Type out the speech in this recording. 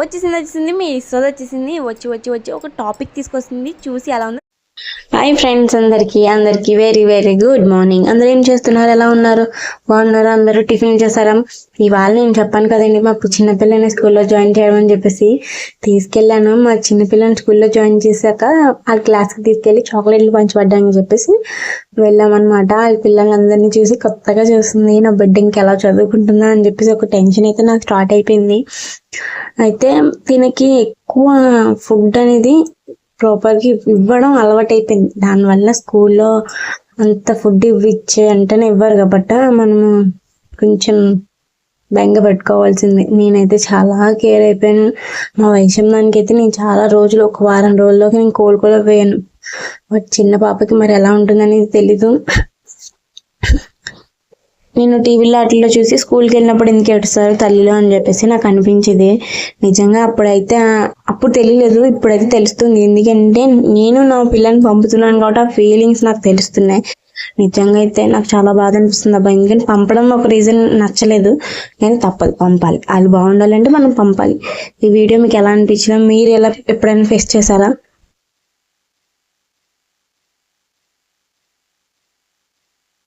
వచ్చేసింది వచ్చేసింది మీ సోద వచ్చేసింది. వచ్చి వచ్చి వచ్చి ఒక టాపిక్ తీసుకొస్తుంది. చూసి ఎలా ఉందో హాయ్ ఫ్రెండ్స్ అందరికీ అందరికీ వెరీ వెరీ గుడ్ మార్నింగ్ అందరూ ఏం చేస్తున్నారు? ఎలా ఉన్నారు? బాగున్నారు? అందరూ టిఫిన్ చేస్తారా ఇవాళ నేను చెప్పాను కదండి మా చిన్నపిల్లని స్కూల్లో జాయిన్ చేయమని చెప్పేసి తీసుకెళ్ళాను. మా చిన్నపిల్లని స్కూల్లో జాయిన్ చేశాక వాళ్ళ క్లాస్కి తీసుకెళ్ళి చాక్లెట్లు పంచిపడ్డామని చెప్పేసి వెళ్ళామన్నమాట. వాళ్ళ పిల్లలందరినీ చూసి కొత్తగా చూస్తుంది నా బిడ్డ ఇంకెలా చదువుకుంటుందా అని చెప్పేసి ఒక టెన్షన్ అయితే నాకు స్టార్ట్ అయిపోయింది. అయితే దీనికి ఎక్కువ ఫుడ్ అనేది ప్రాపర్గా ఇవ్వడం అలవాటైపోయింది. దానివల్ల స్కూల్లో అంత ఫుడ్ ఇచ్చే వెంటనే ఇవ్వరు కాబట్టి మనము కొంచెం బెంగ పెట్టుకోవాల్సింది. నేనైతే చాలా కేర్ అయిపోయాను. మా వయసం దానికైతే నేను చాలా రోజులు ఒక వారం రోజుల్లోకి నేను కోలుకోలేకపోయాను. బట్ చిన్న పాపకి మరి ఎలా ఉంటుందనేది తెలీదు. నేను టీవీలో వాటిల్లో చూసి స్కూల్కి వెళ్ళినప్పుడు ఎందుకు ఏడుస్తారు తల్లిలో అని చెప్పేసి నాకు అనిపించేది. నిజంగా అప్పుడైతే అప్పుడు తెలియలేదు ఇప్పుడైతే తెలుస్తుంది. ఎందుకంటే నేను నా పిల్లని పంపుతున్నాను కాబట్టి ఆ ఫీలింగ్స్ నాకు తెలుస్తున్నాయి. నిజంగా అయితే నాకు చాలా బాధ అనిపిస్తుంది అబ్బాయి ఎందుకంటే పంపడం ఒక రీజన్ నచ్చలేదు. కానీ తప్పదు పంపాలి. వాళ్ళు బాగుండాలంటే మనం పంపాలి. ఈ వీడియో మీకు ఎలా అనిపించిందో మీరు ఎలా ఎప్పుడైనా ఫేస్ చేశారా?